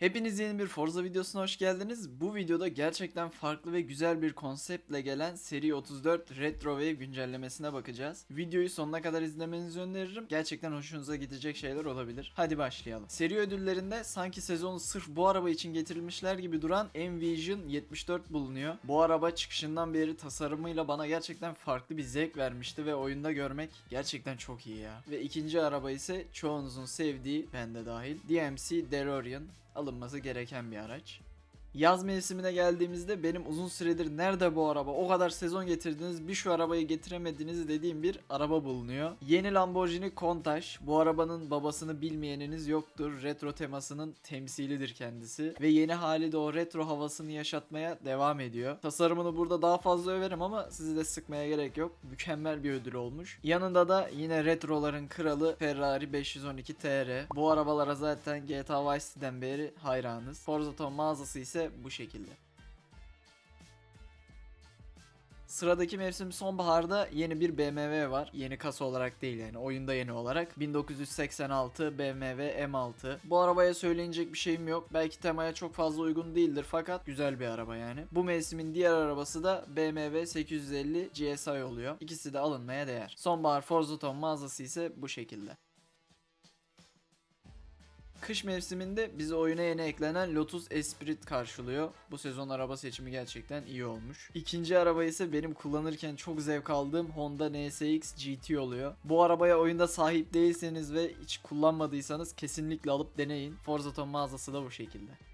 Hepiniz yeni bir Forza videosuna hoş geldiniz. Bu videoda gerçekten farklı ve güzel bir konseptle gelen seri 34 Retro Wave güncellemesine bakacağız. Videoyu sonuna kadar izlemenizi öneririm. Gerçekten hoşunuza gidecek şeyler olabilir. Hadi başlayalım. Seri ödüllerinde sanki sezonu sırf bu araba için getirilmişler gibi duran Envision 74 bulunuyor. Bu araba çıkışından beri tasarımıyla bana gerçekten farklı bir zevk vermişti ve oyunda görmek gerçekten çok iyi ya. Ve ikinci araba ise çoğunuzun sevdiği, ben de dahil, DMC DeLorean alınması gereken bir araç. Yaz mevsimine geldiğimizde benim uzun süredir nerede bu araba o kadar sezon getirdiniz bir şu arabayı getiremediniz dediğim bir araba bulunuyor. Yeni Lamborghini Countach bu arabanın babasını bilmeyeniniz yoktur. Retro temasının temsilidir kendisi ve yeni hali de o retro havasını yaşatmaya devam ediyor. Tasarımını burada daha fazla överim ama sizi de sıkmaya gerek yok. Mükemmel bir ödül olmuş. Yanında da yine retroların kralı Ferrari 512 TR. Bu arabalara zaten GTA Vice City'den beri hayranız. Forza Ton mağazası ise bu şekilde. Sıradaki mevsim sonbaharda yeni bir BMW var. Yeni kasa olarak değil yani oyunda yeni olarak. 1986 BMW M6. Bu arabaya söyleyecek bir şeyim yok. Belki temaya çok fazla uygun değildir fakat güzel bir araba yani. Bu mevsimin diğer arabası da BMW 850 GSI oluyor. İkisi de alınmaya değer. Sonbahar Forza Ton mağazası ise bu şekilde. Kış mevsiminde bizi oyuna yeni eklenen Lotus Esprit karşılıyor. Bu sezon araba seçimi gerçekten iyi olmuş. İkinci araba ise benim kullanırken çok zevk aldığım Honda NSX GT oluyor. Bu arabaya oyunda sahip değilseniz ve hiç kullanmadıysanız kesinlikle alıp deneyin. Forza Ton mağazası da bu şekilde.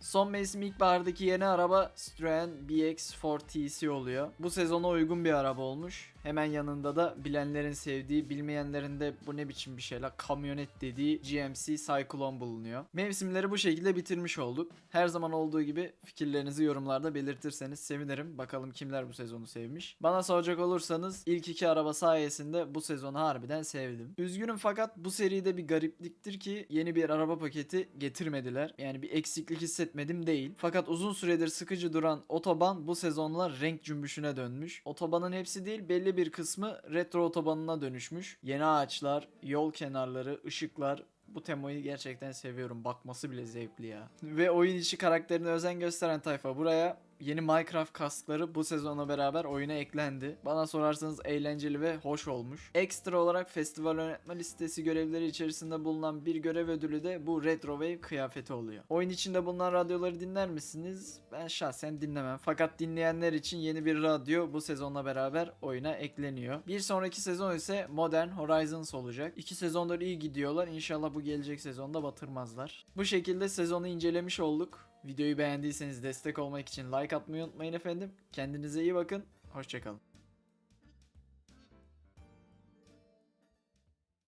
Son mevsim ilkbahardaki yeni araba Citroen BX4 TC oluyor. Bu sezona uygun bir araba olmuş. Hemen yanında da bilenlerin sevdiği, bilmeyenlerin de bu ne biçim bir şey la kamyonet dediği GMC Cyclone bulunuyor. Mevsimleri bu şekilde bitirmiş olduk. Her zaman olduğu gibi fikirlerinizi yorumlarda belirtirseniz sevinirim. Bakalım kimler bu sezonu sevmiş. Bana soracak olursanız ilk iki araba sayesinde bu sezonu harbiden sevdim. Üzgünüm fakat bu seride bir garipliktir ki yeni bir araba paketi getirmediler. Yani bir eksiklik hissetmedim değil. Fakat uzun süredir sıkıcı duran otoban bu sezonla renk cümbüşüne dönmüş. Otobanın hepsi değil belli bir kısmı retro otobanına dönüşmüş. Yeni ağaçlar, yol kenarları, ışıklar bu temayı gerçekten seviyorum. Bakması bile zevkli ya. Ve oyun içi karakterine özen gösteren tayfa buraya yeni Minecraft kaskları bu sezonla beraber oyuna eklendi. Bana sorarsanız eğlenceli ve hoş olmuş. Ekstra olarak festival yönetme listesi görevleri içerisinde bulunan bir görev ödülü de bu Retro Wave kıyafeti oluyor. Oyun içinde bulunan radyoları dinler misiniz? Ben şahsen dinlemem. Fakat dinleyenler için yeni bir radyo bu sezonla beraber oyuna ekleniyor. Bir sonraki sezon ise Modern Horizons olacak. İki sezondur iyi gidiyorlar. İnşallah bu gelecek sezonda batırmazlar. Bu şekilde sezonu incelemiş olduk. Videoyu beğendiyseniz destek olmak için like atmayı unutmayın efendim. Kendinize iyi bakın. Hoşçakalın.